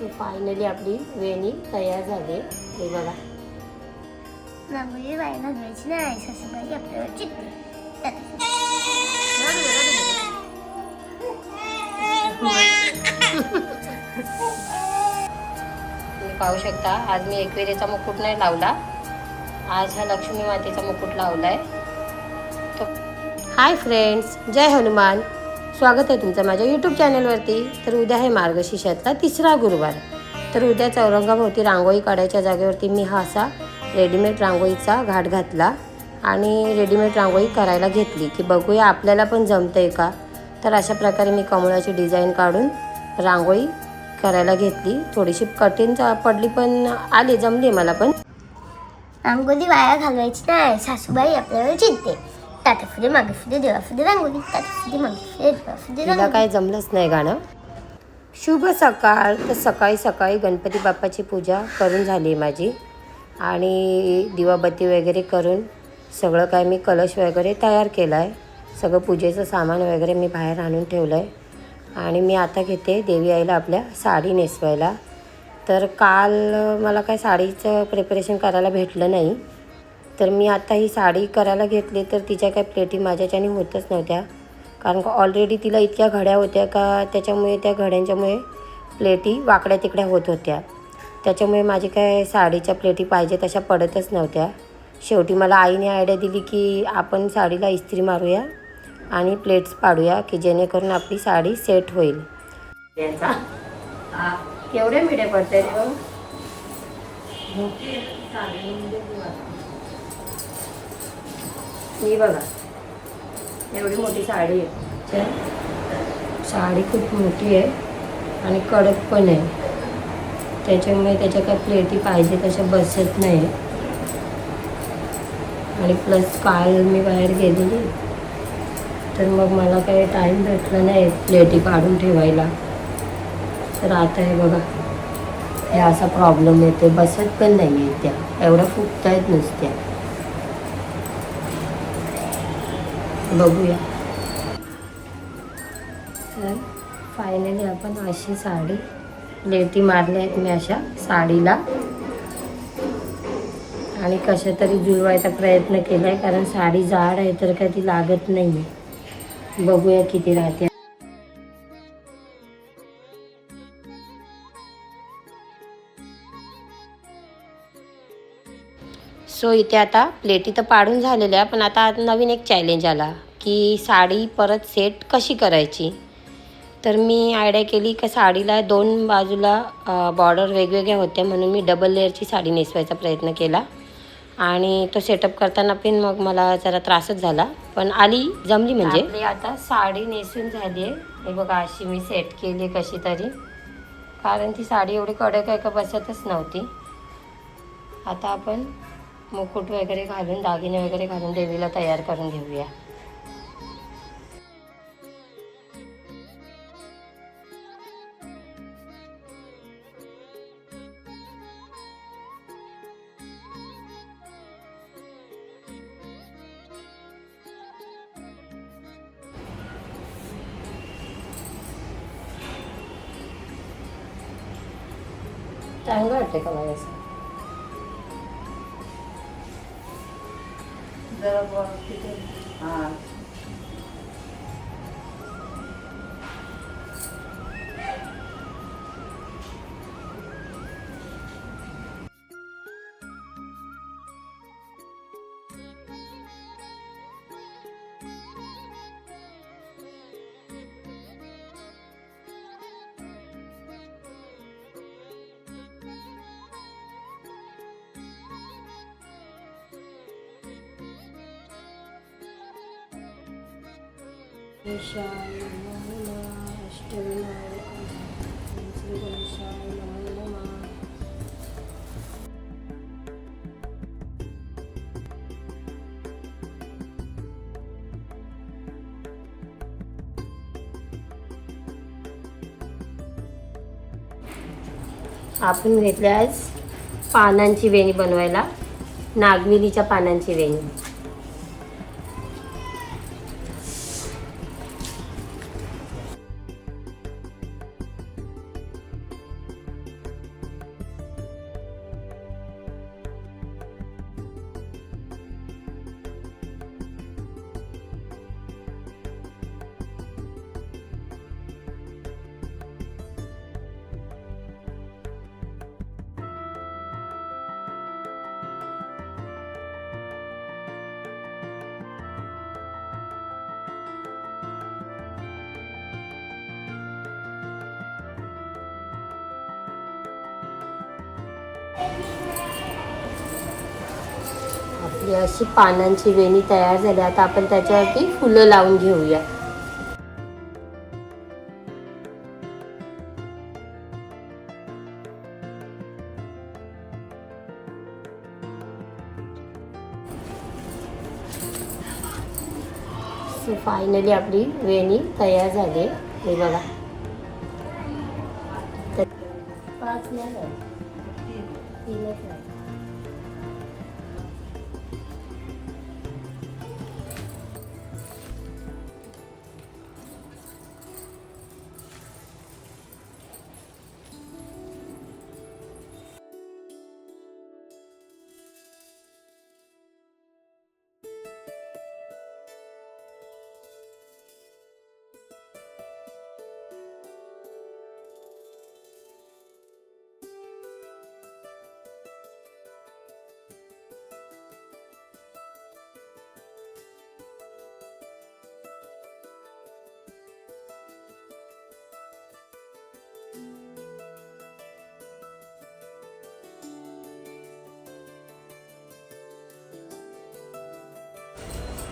So finally आपली वेणी तयार झाली. आहे. हे बघा. रांगोळी बायला घ्यायची नाही सासूबाई आपल्यावर चिडते तुम्ही पाहू शकता आज मी एकविरेचा मुकुट नाही लावला. आज हा लक्ष्मी मातेचा मुकुट लावलाय. हाय फ्रेंड्स जय हनुमान. स्वागत आहे तुमचं माझ्या यूट्यूब चॅनलवरती तर उद्या आहे मार्गशीर्षातला तिसरा गुरुवार. तर उद्या चौरंगाभोवती रांगोळी काढायच्या जागेवरती मी हा असा रेडीमेड रांगोळीचा घाट घातला आणि रेडीमेड रांगोळी करायला घेतली की बघूया आपल्याला पण जमतं आहे का? तर अशा प्रकारे मी कमळाची डिझाईन काढून रांगोळी करायला घेतली. थोडीशी कठीण पडली पण आली जमली मला पण. रांगोळी वाया घालवायची नाही सासूबाई आपल्यावर चिंते. मागे देवा रांगोळी मागे देवा तिला रांगोळी. काय जमलंच नाही गाणं? शुभ सकाळ. तर सकाळी सकाळी गणपती बाप्पाची पूजा करून झाली माझी. आणि दिवाबत्ती वगैरे करून सगळं काय मी कलश वगैरे तयार केला आहे सगळं पूजेचं सामान वगैरे मी बाहेर आणून ठेवलं आहे आणि मी आता घेते देवी आईला आपल्या साडी नेसवायला. तर काल मला काय साडीचं प्रिपरेशन करायला भेटलं नाही. तर मी आता ही साडी करायला घेतली तर तिच्या काय प्लेटी माझ्याच्याने होतच नव्हत्या. कारण का ऑलरेडी तिला इतक्या घड्या होत्या का त्याच्यामुळे त्या घड्यांच्यामुळे प्लेटी वाकड्या तिकड्या होत होत्या. त्याच्यामुळे माझी काय साडीच्या प्लेटी पाहिजे तशा पडतच नव्हत्या. शेवटी मला आईने आयडिया दिली की आपण साडीला इस्त्री मारूया आणि प्लेट्स पाडूया की जेणेकरून आपली साडी सेट होईल. केवढे मिडे पडते ही बघा. एवढी मोठी साडी आहे. साडी खूप मोठी आहे आणि कडक पण आहे. त्याच्यामुळे त्याच्या काय प्लेटी पाहिजे तशा बसत नाही. आणि प्लस काल मी बाहेर गेलेली. तर मग मला काही टाईम भेटला नाही प्लेटी काढून ठेवायला. तर आता हे बघा. हे असा प्रॉब्लेम येते बसत पण नाही आहे त्या. एवढ्या फुगतायत नुसत्या. बघूया. तर फायनली आपण अशी साडी लेटी मारल्या आहेत मी अशा साडीला. आणि कशा तरी जुळवायचा प्रयत्न केला आहे कारण साडी जाड आहे तर काय ती लागत नाही आहे बघूया किती राहते. सो इथे आता प्लेटी तर पाडून झालेल्या पण आता नवीन एक चॅलेंज आला की साडी परत सेट कशी करायची? तर मी आयडिया केली का साडीला दोन बाजूला बॉर्डर वेगवेगळ्या होत्या म्हणून मी डबल लेअरची साडी नेसवायचा प्रयत्न केला. आणि तो सेटअप करताना पण मग मला जरा त्रासच झाला. पण आली जमली म्हणजे. आता साडी नेसून झाली आहे. हे बघा अशी मी सेट केली कशी तरी. कारण ती साडी एवढी कडक आहे का बसतच नव्हती. आता आपण मुकुट वगैरे घालून दागिने वगैरे घालून देवीला तयार करून घेऊया. चांगलं वाटते का मला असं দেওয়ার পর আর गणेशाय नमः नमः अष्टविनायक श्री गणेशाय नमः. नमः आपण घेतले आज पानांची वेणी बनवायला. नागवेलीच्या पानांची वेणी. आपली अशी पानांची वेणी तयार झाली. आता आपण त्याच्यावरती फुलं लावून घेऊया. सो फायनली आपली वेणी तयार झाली. हे बघा. पाच नाही กินเลยเถอะ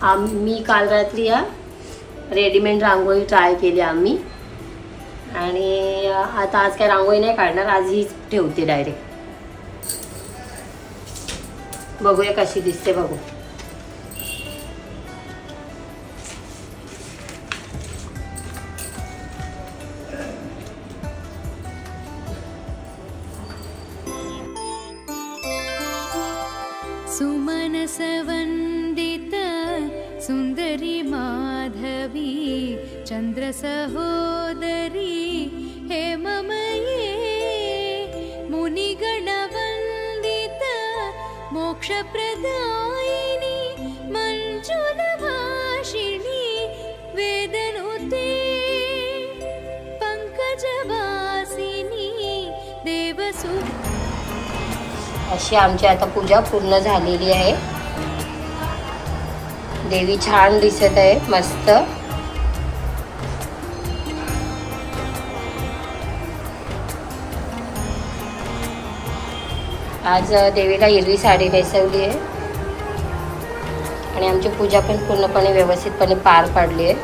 आम्ही काल रात्री या रेडीमेड रांगोळी ट्राय केली आम्ही. आणि आता आज काय रांगोळी नाही काढणार आज हीच ठेवते डायरेक्ट बघूया कशी दिसते बघू. सुमन सव सुन्दरी माधवी चन्द्रसहोदरी हेममये मुनिगणवन्दित मोक्षप्रदायिनी मञ्जुलभाषिणी वेदनुते पङ्कजवासिनी देवसु अशी आमची आता पूजा पूर्ण झालेली आहे देवी छान दिसत आहे मस्त. आज देवीला हिरवी साडी नेसवली आहे. आणि आमची पूजा पण पूर्णपणे व्यवस्थितपणे पार पाडली आहे.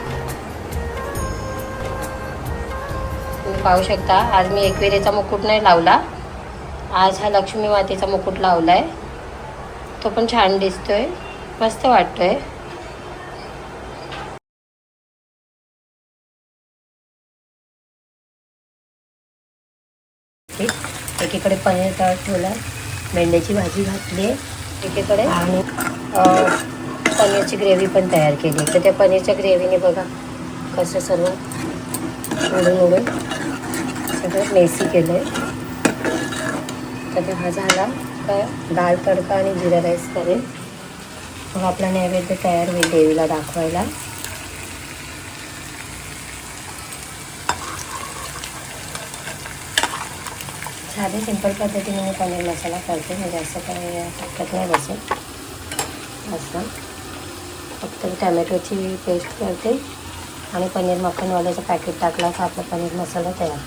तुम्ही पाहू शकता आज मी एकविरेचा मुकुट नाही लावला. आज हा लक्ष्मी मातेचा मुकुट लावला आहे तो पण छान दिसतोय मस्त वाटतोय. एकीकडे पनीर तळत ठेवला. मेंढ्याची भाजी घातली. आहे एकीकडे आणि पनीरची ग्रेव्ही पण तयार केली. तर त्या पनीरच्या ग्रेव्हीने बघा कसं सर्व उडून उडून सगळं मेसी केलं आहे तर हा झाला का डाळ तडका आणि जिरा राईस करेल मग आपला नैवेद्य तयार होईल देवीला दाखवायला. साधे सिंपल पद्धतीने मी पनीर मसाला करते. म्हणजे असं काही टाकत नाही बसून. असं. फक्त टॅमॅटोची पेस्ट करते. आणि पनीर मक्खनवाल्याचं पॅकेट टाकला का आपला पनीर मसाला तयार.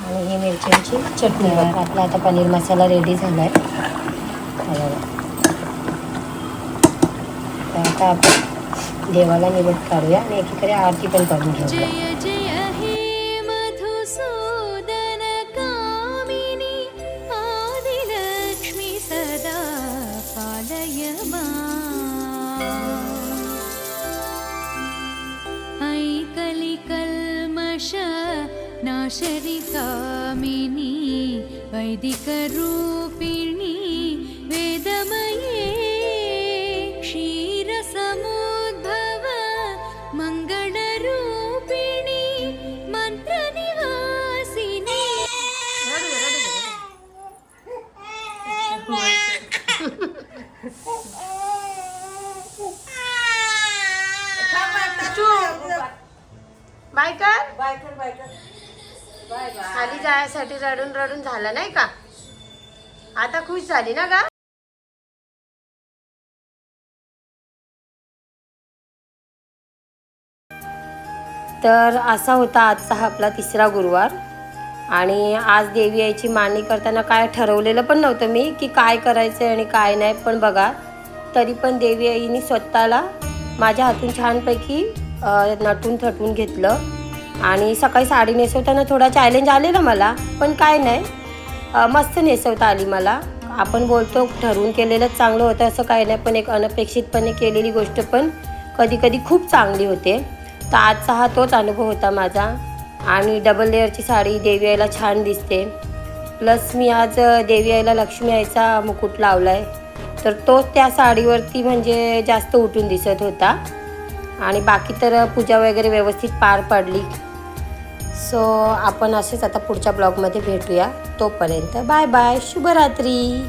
आणि ही मिरच्यांची चटणी आहे आपला आता पनीर मसाला रेडी झाला आहे तर आता आपण देवाला निवड काढूया आणि एकीकडे आरती पण करून घेऊया. नाशरि कामिनी वैदिकरूपिणी वेदमये क्षीरसमुद्भव मङ्गलरूपिणी मन्त्रनिवासिनी बाय कर बायकर बायकर बाय बाय खाली जायसाठी रडून रडून झालं नाही का? आता खुश झाली ना का तर असा होता आजचा हा आपला तिसरा गुरुवार. आणि आज देवी यायची मांडणी करताना काय ठरवलेलं पण नव्हतं मी की काय करायचं आहे आणि काय नाही पण बघा तरी पण देवी आईने स्वतःला माझ्या हातून छानपैकी नटून थटून घेतलं. आणि सकाळी साडी नेसवताना थोडा चॅलेंज आलेला मला पण काय नाही. मस्त नेसवता आली मला. आपण बोलतो ठरवून केलेलंच चांगलं होतं असं काही नाही पण एक अनपेक्षितपणे केलेली गोष्ट पण कधी कधी खूप चांगली होते. तर आजचा हा तोच अनुभव होता माझा. आणि डबल लेअरची साडी देवी आईला छान दिसते. प्लस मी आज देवी आईला लक्ष्मी आईचा मुकुट लावला आहे तर तोच त्या साडीवरती म्हणजे जास्त उठून दिसत होता. आणि बाकी तर पूजा वगैरे व्यवस्थित पार पडली. सो आपण असेच आता पुढच्या ब्लॉगमध्ये भेटूया. तोपर्यंत बाय बाय. शुभरात्री.